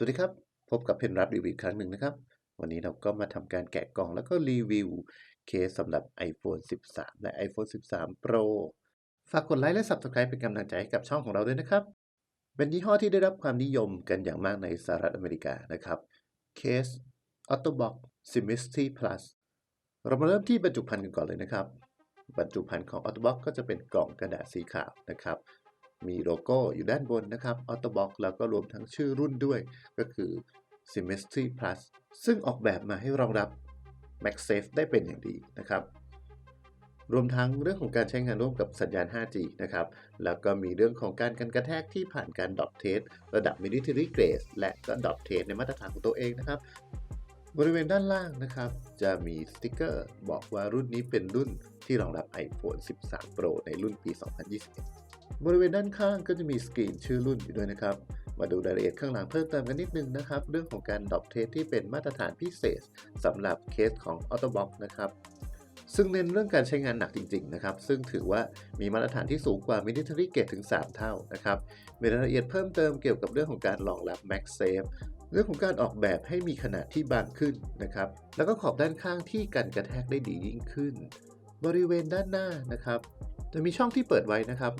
สวัสดีครับ พบกับเพนรับรีวิวครั้งหนึ่งนะครับ วันนี้เราก็มาทำการแกะกล่องแล้วก็รีวิวเคสสำหรับ iPhone 13 และ iPhone 13 Pro ฝากกดไลค์และ Subscribe เป็นกำลังใจให้กับช่องของเราด้วยนะครับ เป็นยี่ห้อที่ได้รับความนิยมกันอย่างมากในสหรัฐอเมริกานะครับเคส Autobox Symmetry Plus เรามาเริ่มที่บรรจุภัณฑ์กันก่อนเลยนะครับ บรรจุภัณฑ์ของ Autobox ก็จะเป็นกล่องกระดาษสีขาวนะครับ มีโลโก้อยู่ด้านบนนะครับ Autobox แล้วก็รวมทั้งชื่อรุ่นด้วยก็คือ Symmetry Plus ซึ่งออกแบบมาให้รองรับ MagSafe ได้เป็นอย่างดีนะครับรวมทั้งเรื่องของการใช้งานร่วมกับสัญญาณ 5G นะครับ แล้วก็มีเรื่องของการกันกระแทกที่ผ่านการดอ p เทสระดับ Military Grade และก็ดอ p เทสในมาตรฐานของตัวเองนะครับ บริเวณด้านล่างนะครับ จะมีสติกเกอร์บอกว่ารุ่นนี้เป็นรุ่นที่รองรับ iPhone 13 Pro ในรุ่นปี 2021 บริเวณด้านข้างก็จะมีสกรีนชื่อรุ่นอยู่ด้วยนะครับ มาดูรายละเอียดข้างหลังเพิ่มเติมกันนิดนึงนะครับ เรื่องของการดรอปเทสที่เป็นมาตรฐานพิเศษสำหรับเคสของ Autobox นะครับซึ่งเน้นเรื่องการใช้งานหนักจริงๆนะครับ ซึ่งถือว่ามีมาตรฐานที่สูงกว่า Military Grade ถึง 3 เท่านะครับ มีรายละเอียดเพิ่มเติมเกี่ยวกับเรื่องของการรองรับ MagSafe เรื่องของการออกแบบให้มีขนาดที่บางขึ้นนะครับ แล้วก็ขอบด้านข้างที่กันกระแทกได้ดียิ่งขึ้น บริเวณด้านหน้านะครับ จะมีช่องที่เปิดไว้นะครับ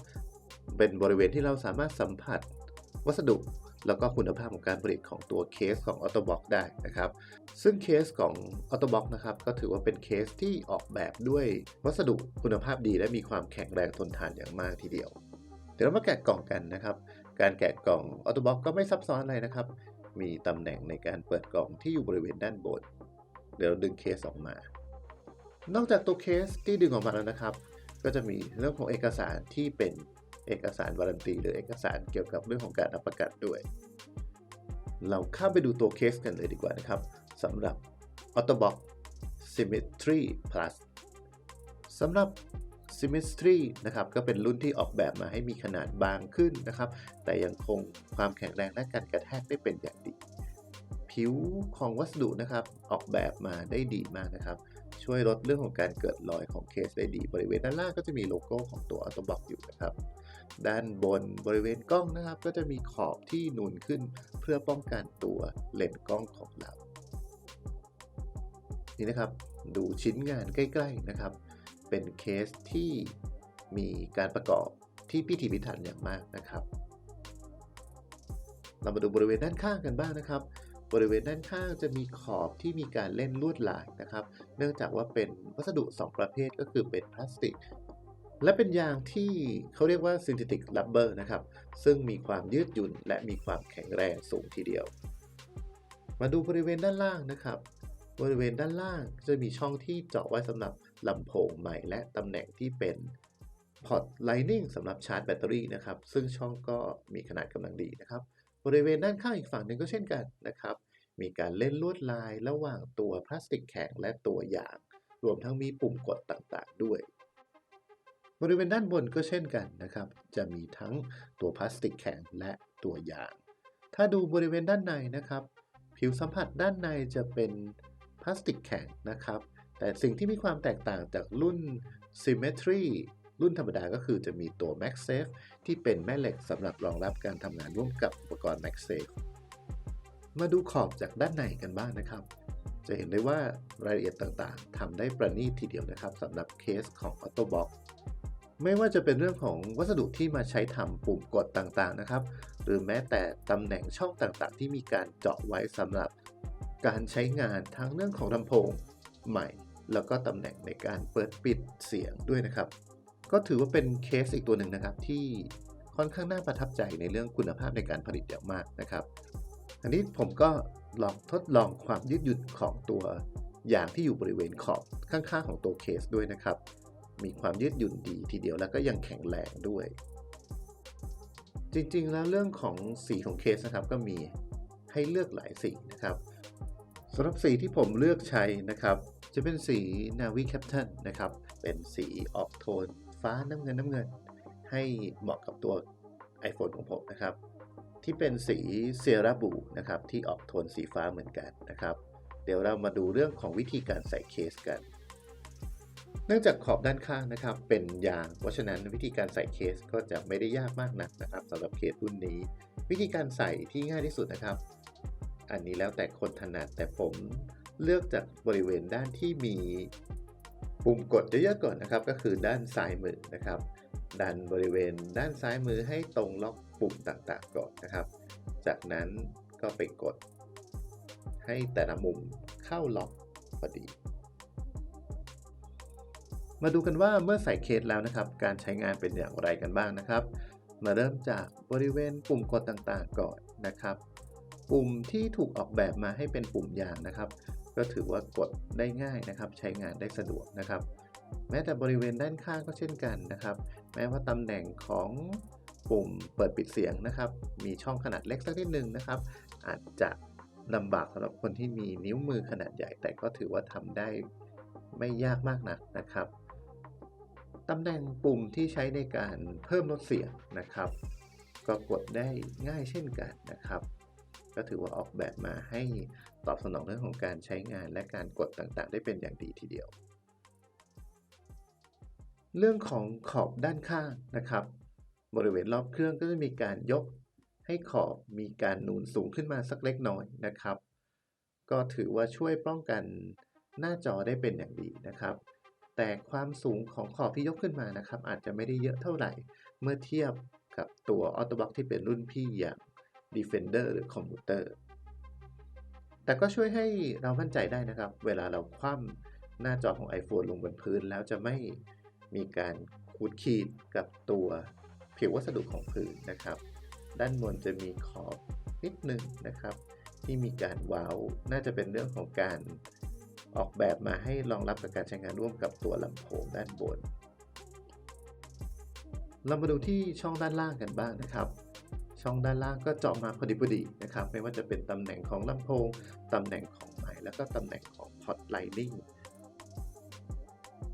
เป็นบริเวณที่เราสามารถสัมผัส วัสดุแล้วก็คุณภาพของการผลิตของตัวเคสของ Autobox ได้นะครับ ซึ่งเคสของ Autobox นะครับก็ถือว่าเป็นเคสที่ออกแบบด้วยวัสดุคุณภาพดี และมีความแข็งแรงทนทานอย่างมากทีเดียว เดี๋ยวเรามาแกะกล่องกันนะครับ การแกะกล่อง Autobox ก็ไม่ซับซ้อนอะไรนะครับ มีตำแหน่งในการเปิดกล่องที่อยู่บริเวณด้านบน เดี๋ยวเราดึงเคสออกมา นอกจากตัวเคสที่ดึงออกมาแล้วนะครับ ก็จะมีเรื่องของเอกสารที่เป็น เอกสารวารันตีหรือเอกสารเกี่ยวกับเรื่องของการรับประกันด้วย เราข้าไปดูตัวเคสกันเลยดีกว่านะครับสำหรับ Autobox Symmetry Plus สำหรับ Symmetry นะครับก็เป็นรุ่นที่ออกแบบมาให้มีขนาดบางขึ้นนะครับ แต่ยังคงความแข็งแรงและการกระแทกได้เป็นอย่างดี ผิวของวัสดุนะครับออกแบบมาได้ดีมากนะครับ ช่วยลดเรื่องของการเกิดรอยของเคสได้ดี บริเวณด้านล่างก็จะมีโลโก้ของตัว Autobox อยู่นะครับ ด้านบนบริเวณกล้องนะครับ ก็จะมีขอบที่นูนขึ้นเพื่อป้องกันตัวเลนส์กล้องของเรา นี่นะครับดูชิ้นงานใกล้ ๆนะครับ เป็นเคสที่มีการประกอบที่พิถีพิถันอย่างมากนะครับ เรามาดูบริเวณด้านข้างกันบ้างนะครับบริเวณด้านข้างจะมีขอบที่มีการเล่นลวดลายนะครับ เนื่องจากว่าเป็นวัสดุ 2 ประเภทก็คือเป็นพลาสติก และเป็นยางที่เขาเรียกว่า synthetic rubber นะครับ ซึ่งมีความยืดหยุ่นและมีความแข็งแรงสูงทีเดียว มาดูบริเวณด้านล่างนะครับ บริเวณด้านล่างจะมีช่องที่เจาะไว้สำหรับลำโพงใหม่ และตำแหน่งที่เป็นพอร์ต Lightning สำหรับชาร์จแบตเตอรี่นะครับ ซึ่งช่องก็มีขนาดกำลังดีนะครับ บริเวณด้านข้างอีกฝั่งหนึ่งก็เช่นกันนะครับ มีการเล่นลวดลายระหว่างตัวพลาสติกแข็งและตัวยาง รวมทั้งมีปุ่มกดต่างๆ ด้วย บริเวณด้านบนก็เช่นกันนะครับ จะมีทั้งตัวพลาสติกแข็งและตัวยาง ถ้าดูบริเวณด้านในนะครับ ผิวสัมผัสด้านในจะเป็นพลาสติกแข็งนะครับ แต่สิ่งที่มีความแตกต่างจากรุ่น Symmetry รุ่นธรรมดาก็คือจะมีตัว MagSafe ที่เป็นแม่เหล็กสำหรับรองรับการทำงานร่วมกับอุปกรณ์ MagSafe มาดูขอบจากด้านในกันบ้างนะครับ จะเห็นได้ว่ารายละเอียดต่างๆทำได้ประณีตทีเดียวนะครับสำหรับเคสของ Autobox ไม่ว่าจะเป็นเรื่องของวัสดุที่มาใช้ทำปุ่มกดต่างๆนะครับ หรือแม้แต่ตำแหน่งช่องต่างๆ ที่มีการเจาะไว้สำหรับการใช้งานทั้งเรื่องของลำโพงใหม่ แล้วก็ตำแหน่งในการเปิดปิดเสียงด้วยนะครับ ก็ถือว่าเป็นเคสอีกตัวหนึ่งนะครับที่ค่อนข้างน่าประทับใจในเรื่องคุณภาพในการผลิตอย่างมากนะครับ อันนี้ผมก็ลองทดลองความยืดหยุ่นของตัวยางที่อยู่บริเวณขอบข้างๆของตัวเคสด้วยนะครับ มีความยืดหยุ่นดีทีเดียวแล้วก็ยังแข็งแรงด้วย จริงๆแล้วเรื่องของสีของเคสนะครับก็มีให้เลือกหลายสีนะครับสำหรับสีที่ผมเลือกใช้นะครับ จะเป็นสี Navi Captain นะครับ เป็นสีออกโทนฟ้าน้ำเงินน้ำเงิน ให้เหมาะกับตัว iPhone ของผมนะครับ ที่เป็นสีเซราบูนะครับ ที่ออกโทนสีฟ้าเหมือนกันนะครับ เดี๋ยวเรามาดูเรื่องของวิธีการใส่เคสกัน นื่องจากขอบด้านข้างนะครับ เป็นยาง เพราะฉะนั้นวิธีการใส่เคสก็จะไม่ได้ยากมากนักนะครับสำหรับเคสรุ่นนี้ วิธีการใส่ที่ง่ายที่สุดนะครับ อันนี้แล้วแต่คนถนัดแต่ผมเลือกจากบริเวณด้านที่มีปุ่มกดเยอะๆก่อนนะครับ ก็คือด้านซ้ายมือนะครับ ดันบริเวณด้านซ้ายมือให้ตรงล็อกปุ่มต่างๆก่อนนะครับ จากนั้นก็ไปกดให้แต่ละมุมเข้าล็อกพอดี มาดูกันว่าเมื่อใส่เคสแล้วนะครับ การใช้งานเป็นอย่างไรกันบ้างนะครับ มาเริ่มจากบริเวณปุ่มกดต่างๆก่อนนะครับ ปุ่มที่ถูกออกแบบมาให้เป็นปุ่มยางนะครับ ก็ถือว่ากดได้ง่ายนะครับ ใช้งานได้สะดวกนะครับ แม้แต่บริเวณด้านข้างก็เช่นกันนะครับ แม้ว่าตำแหน่งของปุ่มเปิดปิดเสียงนะครับ มีช่องขนาดเล็กสักนิดนึงนะครับ อาจจะลำบากสำหรับคนที่มีนิ้วมือขนาดใหญ่ แต่ก็ถือว่าทำได้ไม่ยากมากนักนะครับ ตำแหน่งปุ่มที่ใช้ในการเพิ่มลดเสียงนะครับ ก็กดได้ง่ายเช่นกันนะครับ ก็ถือว่าออกแบบมาให้ตอบสนองเรื่องของการใช้งานและการกดต่างๆ ได้เป็นอย่างดีทีเดียว เรื่องของขอบด้านข้างนะครับ บริเวณรอบเครื่องก็จะมีการยกให้ขอบมีการหนุนสูงขึ้นมาสักเล็กน้อยนะครับ ก็ถือว่าช่วยป้องกันหน้าจอได้เป็นอย่างดีนะครับ แต่ความสูงของขอบที่ยกขึ้นมานะครับ อาจจะไม่ได้เยอะเท่าไหร่ เมื่อเทียบกับตัว Autobox ที่เป็นรุ่นพี่อย่าง Defender หรือ Commuter แต่ก็ช่วยให้เรามั่นใจได้นะครับ เวลาเราคว่ำหน้าจอของ iPhone ลงบนพื้น แล้วจะไม่มีการขูดขีดกับตัวผิววัสดุของพื้นนะครับ ด้านบนจะมีขอบนิดหนึ่งนะครับ ที่มีการว้าว น่าจะเป็นเรื่องของการ ออกแบบมาให้รองรับกับการใช้งานร่วมกับตัวลำโพงด้านบน เรามาดูที่ช่องด้านล่างกันบ้างนะครับ ช่องด้านล่างก็เจาะมาพอดีพอดีนะครับ ไม่ว่าจะเป็นตำแหน่งของลำโพงตำแหน่งของไมค์แล้วก็ตำแหน่งของพอร์ตไลนิ่ง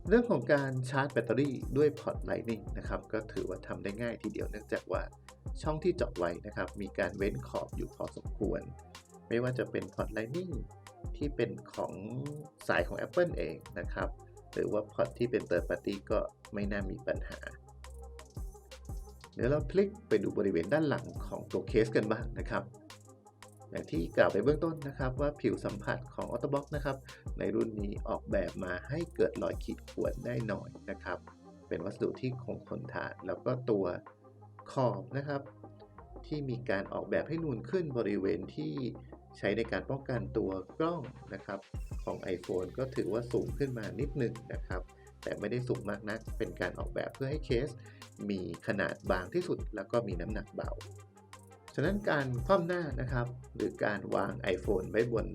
เรื่องของการชาร์จแบตเตอรี่ด้วยพอร์ตไลนิ่งนะครับก็ถือว่าทำได้ง่ายทีเดียวเนื่องจากว่าช่องที่เจาะไว้นะครับ มีการเว้นขอบอยู่พอสมควร ไม่ว่าจะเป็นพอร์ตไลนิ่ง ที่เป็นของสายของ Apple เองนะครับ หรือว่าพอร์ตที่เป็น Third Party ก็ไม่น่ามีปัญหา เดี๋ยวเราคลิกไปดูบริเวณด้านหลังของตัวเคสกันบ้างนะครับ อย่างที่กล่าวไปเบื้องต้นนะครับ ว่าผิวสัมผัสของ Autobox นะครับ ในรุ่นนี้ออกแบบมาให้เกิดรอยขีดข่วนได้หน้อยนะครับ เป็นวัสดุที่คงทนทาน แล้วก็ตัวขอบนะครับ ที่มีการออกแบบให้นูนขึ้นบริเวณที่ ใช้ในการป้องกันตัวกล้องนะครับของ iPhone ก็ถือว่าสูงขึ้นมานิดหนึ่งนะครับ แต่ไม่ได้สูงมากนัก เป็นการออกแบบเพื่อให้เคส มีขนาดบางที่สุด แล้วก็มีน้ำหนักเบา ฉะนั้นการคว่ำหน้านะครับ หรือการวาง iPhone ไว้บน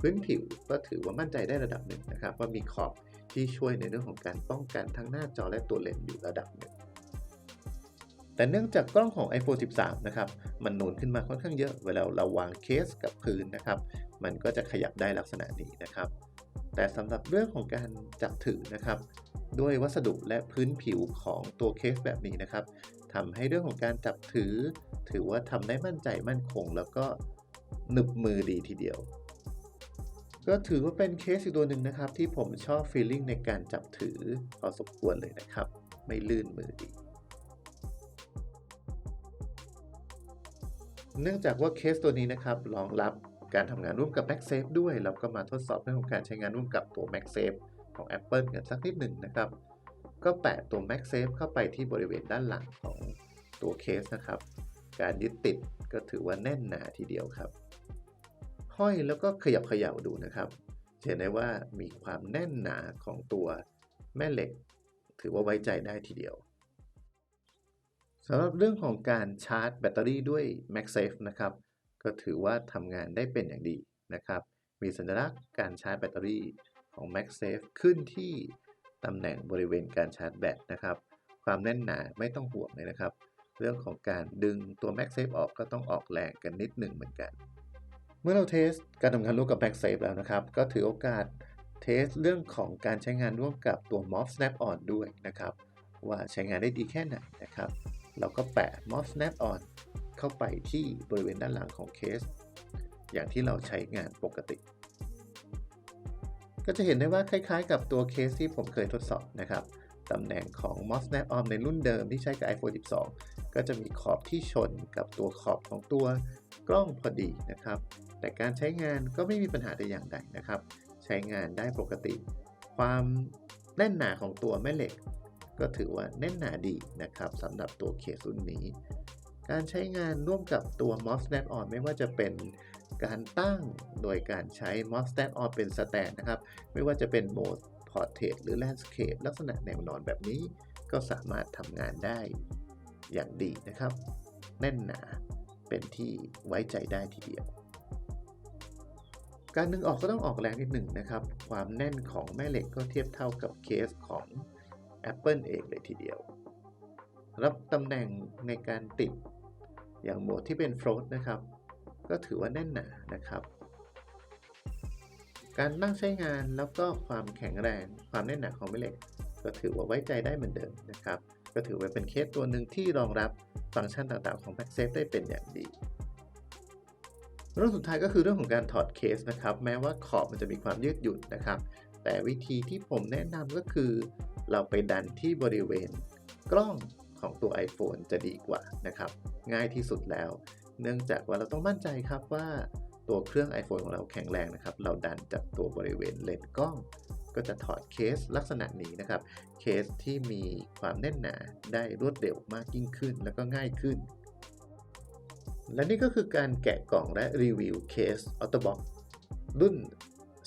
พื้นผิวก็ถือว่ามั่นใจได้ระดับหนึ่งนะครับ ว่ามีขอบที่ช่วยในเรื่องของการป้องกันทั้งหน้าจอและตัวเลนส์อยู่ระดับหนึ่ง แต่เนื่องจากกล้องของ iPhone 13 นะครับ มันนูนขึ้นมาค่อนข้างเยอะ เวลาเราวางเคสกับพื้นนะครับ มันก็จะขยับได้ลักษณะนี้นะครับ แต่สำหรับเรื่องของการจับถือนะครับ ด้วยวัสดุและพื้นผิวของตัวเคสแบบนี้นะครับทำให้เรื่องของการจับถือ ถือว่าทำได้มั่นใจมั่นคง แล้วก็หนึบมือดีทีเดียว ก็ถือว่าเป็นเคสอีกตัวหนึ่งนะครับ ที่ผมชอบฟีลลิ่งในการจับถือพอสมควรเลยนะครับ ไม่ลื่นมือดี เนื่องจากว่าเคสตัวนี้นะครับรองรับการทำงานร่วมกับ MagSafe ด้วย เราก็มาทดสอบเรื่องของการใช้งานร่วมกับตัว MagSafe ของ Apple กันสักนิดหนึ่งนะครับ ก็แปะตัว MagSafe เข้าไปที่บริเวณด้านหลังของตัวเคสนะครับ การยึดติดก็ถือว่าแน่นหนาทีเดียวครับ ห้อยแล้วก็ขยับขยับดูนะครับเห็นได้ว่ามีความแน่นหนาของตัวแม่เหล็ก ถือว่าไว้ใจได้ทีเดียว สำหรับเรื่องของการชาร์จแบตเตอรี่ด้วย MagSafe นะครับ ก็ถือว่าทำงานได้เป็นอย่างดีนะครับ มีสัญลักษณ์การชาร์จแบตเตอรี่ของ MagSafe ขึ้นที่ตำแหน่งบริเวณการชาร์จแบตนะครับ ความแน่นหนาไม่ต้องห่วงเลยนะครับ เรื่องของการดึงตัว MagSafe ออกก็ต้องออกแรงกันนิดหนึ่งเหมือนกัน เมื่อเราเทสการทำงานร่วมกับ MagSafe แล้วนะครับ ก็ถือโอกาสเทสเรื่องของการใช้งานร่วมกับตัว Mob Snap On ด้วยนะครับ ว่าใช้งานได้ดีแค่ไหนนะครับ เราก็แปะ Mob Snap On เข้าไปที่บริเวณด้านหลังของเคส อย่างที่เราใช้งานปกติ ก็จะเห็นได้ว่าคล้ายๆ กับตัวเคสที่ผมเคยทดสอบนะครับตำแหน่งของ MOS Snap On ในรุ่นเดิมที่ใช้กับ iPhone 12 ก็จะมีขอบที่ชนกับตัวขอบของตัวกล้องพอดีนะครับ แต่การใช้งานก็ไม่มีปัญหาใดอย่างใดนะครับ ใช้งานได้ปกติ ความแน่นหนาของตัวแม่เหล็ก ก็ถือว่าแน่นหนาดีนะครับสำหรับตัวเคสรุ่นนี้ การใช้งานร่วมกับตัว MOS Snap On ไม่ว่าจะเป็นการตั้งโดยการใช้ MOS Snap On เป็นสแตนนะครับ ไม่ว่าจะเป็นโหมด Portrait หรือ Landscape ลักษณะแนวนอนแบบนี้ ก็สามารถทำงานได้อย่างดีนะครับ แน่นหนาเป็นที่ไว้ใจได้ทีเดียวการดึงออกก็ต้องออกแรงนิดหนึ่งนะครับ ความแน่นของแม่เหล็กก็เทียบเท่ากับเคสของ Apple เองเลยทีเดียว รับตำแหน่งในการติดอย่างโหมดที่เป็น float นะครับ ก็ถือว่าแน่นหนานะครับ การนั่งใช้งานแล้วก็ความแข็งแรงความแน่นหนาของแม่เหล็ก ก็ถือว่าไว้ใจได้เหมือนเดิมนะครับ ก็ถือว่าเป็นเคสตัวหนึ่งที่รองรับฟังก์ชันต่างๆของ MagSafe ได้เป็นอย่างดีเรื่องสุดท้ายก็คือเรื่องของการถอดเคสนะครับ แม้ว่าขอบมันจะมีความยืดหยุ่นนะครับ แต่วิธีที่ผมแนะนำก็คือ เราไปดันที่บริเวณกล้องของตัว iPhone จะดีกว่านะครับ ง่ายที่สุดแล้ว เนื่องจากว่าเราต้องมั่นใจครับว่าตัวเครื่อง iPhone ของเราแข็งแรงนะครับ เราดันจากตัวบริเวณเลนส์กล้อง ก็จะถอดเคสลักษณะนี้นะครับ เคสที่มีความแน่นหนาได้รวดเร็วมากยิ่งขึ้น แล้วก็ง่ายขึ้น และนี่ก็คือการแกะกล่องและรีวิวเคส Autobox รุ่น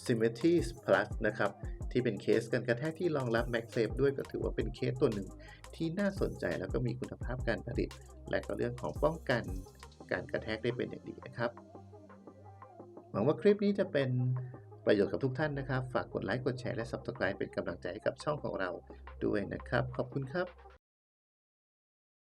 Symmetry Plus นะครับ ที่เป็นเคสกันกระแทกที่รองรับ MagSafe ด้วยก็ถือว่าเป็นเคสตัวหนึ่งที่น่าสนใจแล้วก็มีคุณภาพการผลิต และก็เรื่องของป้องกันการกระแทกได้เป็นอย่างดีนะครับหวังว่าคลิปนี้จะเป็นประโยชน์กับทุกท่านนะครับ ฝากกดไลค์ กดแชร์ และ Subscribe เป็นกำลังใจให้กับช่องของเราด้วยนะครับ ขอบคุณครับ